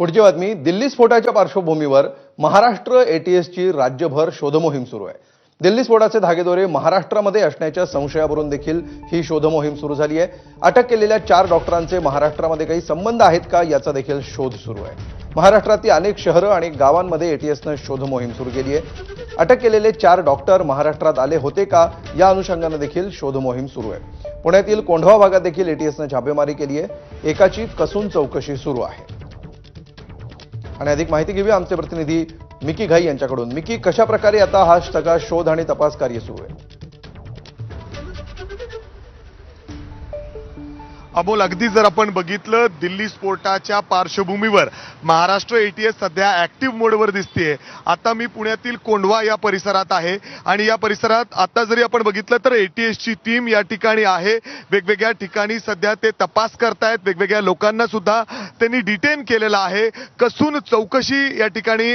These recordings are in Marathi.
पुढची बातमी दिल्ली स्फोटाच्या पार्श्वभूमीवर महाराष्ट्र एटीएसची राज्यभर शोधमोहीम सुरू आहे. दिल्ली स्फोटाचे धागेदोरे महाराष्ट्रामध्ये असण्याच्या संशयावरून देखील ही शोधमोहीम सुरू झाली आहे. अटक केलेल्या चार डॉक्टरांचे महाराष्ट्रामध्ये काही संबंध आहेत का याचा देखील शोध सुरू आहे. महाराष्ट्रातील अनेक शहरं आणि गावांमध्ये एटीएसनं शोधमोहीम सुरू केली आहे. अटक केलेले चार डॉक्टर महाराष्ट्रात आले होते का या अनुषंगानं देखील शोधमोहीम सुरू आहे. पुण्यातील कोंढवा भागात देखील एटीएसनं छापेमारी केली आहे. एकाची कसून चौकशी सुरू आहे. आणि अधिक माहिती घेऊया आमचे प्रतिनिधी मिकी घाई यांच्याकडून. मिकी कशा प्रकारे आता हा सगळा शोध आणि तपास कार्य सुरू आहे? अमोल अगदी जर आपण बघितलं दिल्ली स्फोटाच्या पार्श्वभूमीवर महाराष्ट्र एटीएस सध्या ऍक्टिव्ह मोडवर दिसतेय. आता मी पुण्यातील कोंढवा या परिसरात आहे. आणि या परिसरात आता जरी आपण बघितलं तर एटीएसची टीम या ठिकाणी आहे. वेगवेगळ्या ठिकाणी सध्या ते तपास करतायत. वेगवेगळ्या लोकांना सुद्धा त्यांनी डिटेन केलेलं आहे. कसून चौकशी या ठिकाणी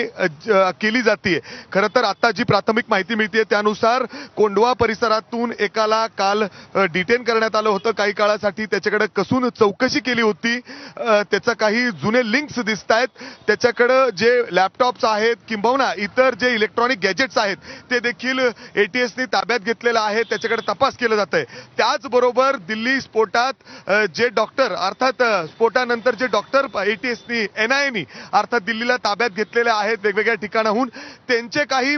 ज- केली जाते खरं तर आता जी प्राथमिक माहिती मिळते त्यानुसार कोंढवा परिसरातून एकाला काल डिटेन करण्यात आलं होतं काही काळासाठी. त्याच्याकडे कसून चौकशी केली होती. त्याचा काही जुने लिंक्स दिसत आहेत त्याच्याकडं जे लॅपटॉप्स आहेत किंबहुना इतर जे इलेक्ट्रॉनिक गॅजेट्स आहेत ते देखील ए टी एसनी ताब्यात घेतलेलं आहे. त्याच्याकडे तपास केला जात आहे त्याचबरोबर दिल्ली स्फोटात जे डॉक्टर अर्थात स्फोटानंतर जे डॉक्टर ए टी एसनी एन आय एनी अर्थात दिल्लीला ताब्यात घेतलेले आहेत वेगवेगळ्या ठिकाणाहून त्यांचे काही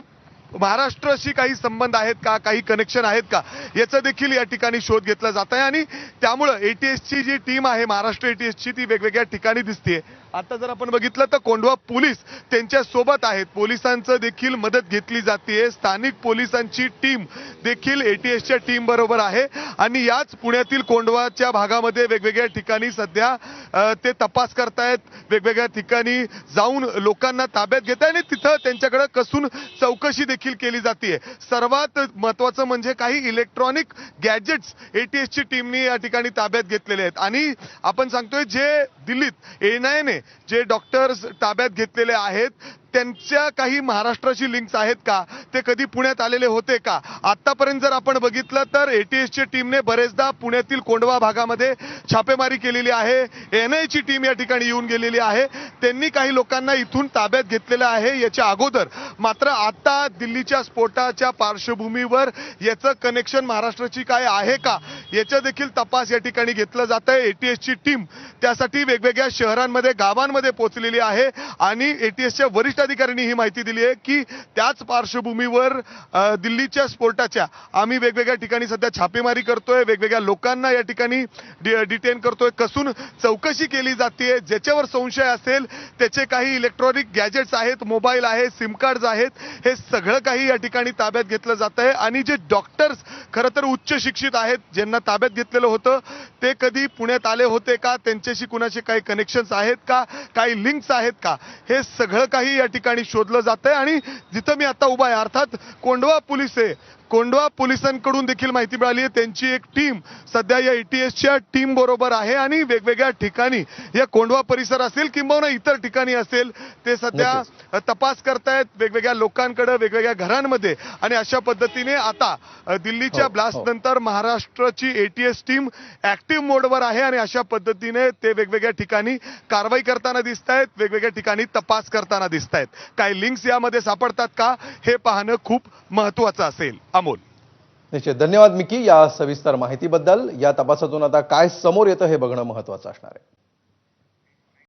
महाराष्ट्राशी काही संबंध आहेत का? काही कनेक्शन आहेत का? याचा देखील या ठिकाणी शोध घेतला जात आहे आणि त्यामुळं एटीएसची जी टीम आहे महाराष्ट्र एटीएसची ती वेगवेगळ्या ठिकाणी दिसते आता जर आपण बघितलं तर कोंढवा पोलीस त्यांच्यासोबत आहेत. पोलिसांचं देखील मदत घेतली जाते स्थानिक पोलिसांची टीम देखील एटीएसच्या टीम बरोबर आहे. आणि याच पुण्यातील कोंढवाच्या भागामध्ये वेगवेगळ्या ठिकाणी सध्या ते तपास करतायत. वेगवेगळ्या ठिकाणी जाऊन लोकांना ताब्यात घेत आणि तिथं त्यांच्याकडे कसून चौकशी देखील केली जाते सर्वात महत्वाचं म्हणजे काही इलेक्ट्रॉनिक गॅजेट्स एटीएसची टीमनी या ठिकाणी ताब्यात घेतलेले आहेत. आणि आपण सांगतोय जे दिल्लीत एनआयने जे डॉक्टर्स ताब्यात घेतलेले आहेत त्यांच्या काही महाराष्ट्राशी लिंक्स आहेत का? ते कधी पुण्यात आलेले होते का? आतापर्यंत जर आपण बघितलं तर एटीएसच्या टीमने बरेचदा पुण्यातील कोंडवा भागामध्ये छापेमारी केलेली आहे. एन ची टीम या ठिकाणी येऊन गेलेली आहे. त्यांनी काही लोकांना इथून ताब्यात घेतलेलं आहे याच्या अगोदर. मात्र आता दिल्लीच्या स्फोटाच्या पार्श्वभूमीवर याचं कनेक्शन महाराष्ट्राची काय आहे का? याचा देखील तपास या ठिकाणी घेतला जात आहे एटीएसची टीम त्यासाठी वेगवेगळ्या शहरांमध्ये गावांमध्ये पोहोचलेली आहे. आणि एटीएसच्या वरिष्ठ अधिकाऱ्यांनी ही माहिती दिली आहे की त्याच पार्श्वभूमीवर दिल्लीच्या स्फोटाच्या आम्ही वेगवेगळ्या ठिकाणी सध्या छापेमारी करतोय वेगवेगळ्या लोकांना या ठिकाणी डिटेन करतोय. कसून चौकशी केली जाते ज्याच्यावर संशय असेल त्याचे काही इलेक्ट्रॉनिक गॅजेट्स आहेत मोबाईल आहे सिम कार्ड्स आहेत हे सगळं काही या ठिकाणी ताब्यात घेतलं जात आहे आणि जे डॉक्टर्स खरं तर उच्च शिक्षित आहेत ज्यांना ताब्यात घेतलेलं होतं ते कधी पुण्यात आले होते का? त्यांच्याशी कुणाचे काही कनेक्शन्स आहेत का? काही लिंक्स आहेत का? हे सगळं काही या ठिकाणी शोधलं जात आहे आणि जिथं मी आता उभा आहे अर्थात कोंडवा पोलीस आहे कोंढवा पोलिसांकडून देखील माहिती मिळाली आहे. त्यांची एक टीम सध्या या एटीएसच्या टीम बरोबर आहे आणि वेगवेगळ्या ठिकाणी या कोंढवा परिसर असेल किंबहुना इतर ठिकाणी असेल ते सध्या तपास करतायत वेगवेगळ्या लोकांकडे वेगवेगळ्या घरांमध्ये आणि अशा पद्धतीने आता दिल्लीच्या हो, ब्लास्ट हो. नंतर महाराष्ट्राची एटीएस टीम ऍक्टिव्ह मोडवर आहे आणि अशा पद्धतीने ते वेगवेगळ्या ठिकाणी कारवाई करताना दिसत आहेत वेगवेगळ्या ठिकाणी तपास करताना दिसत आहेत काही लिंक्स यामध्ये सापडतात का हे पाहणं खूप महत्वाचं असेल. अमोल निश्चित. धन्यवाद मिकी या सविस्तर माहितीबद्दल. या तपासातून आता काय समोर येतं हे बघणं महत्वाचं असणार आहे.